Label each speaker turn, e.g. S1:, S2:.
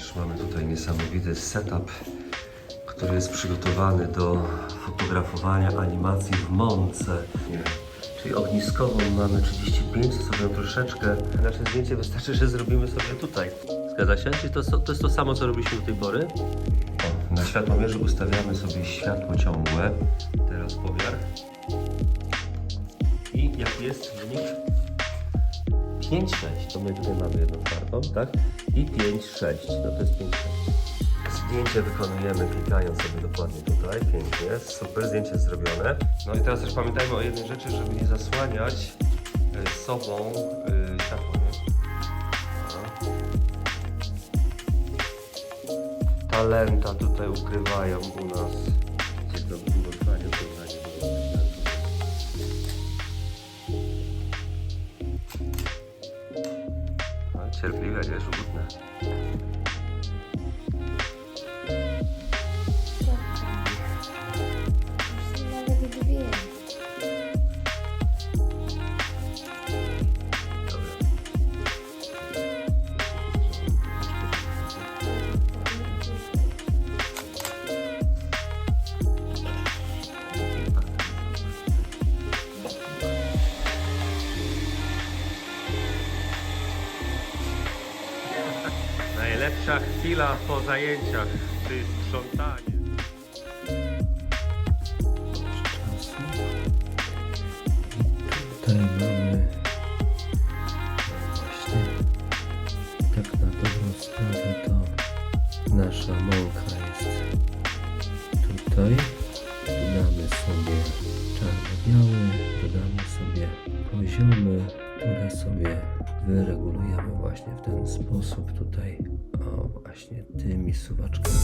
S1: Popatrz, mamy tutaj niesamowity setup, który jest przygotowany do fotografowania animacji w mące. Czyli ogniskową mamy 35, co sobie troszeczkę. Nasze zdjęcie wystarczy, że zrobimy sobie tutaj. Zgadza się? Czy to, to jest to samo, co robiliśmy do tej pory? O, na światłomierzu ustawiamy sobie światło ciągłe. Teraz pomiar. I jaki jest wynik? 5-6, to my tutaj mamy jedną kartą, tak? I 5-6, no to jest 5-6. Zdjęcie wykonujemy klikając sobie dokładnie tutaj, pięknie, super, zdjęcie zrobione. No i teraz też pamiętajmy o jednej rzeczy, żeby nie zasłaniać y, sobą y, światło, nie? Talenta tutaj ukrywają u nas. No, cierpliwe, nie? Żółtne.
S2: Nawet
S1: Najlepsza chwila po zajęciach, czyli sprzątanie.
S3: Tutaj mamy właśnie tak na dobrą sprawę to nasza mąka jest tutaj. Dodamy sobie czarno-biały, dodamy sobie poziomy, które sobie wyregulujemy właśnie w ten sposób tutaj. O, właśnie tymi suwaczkami.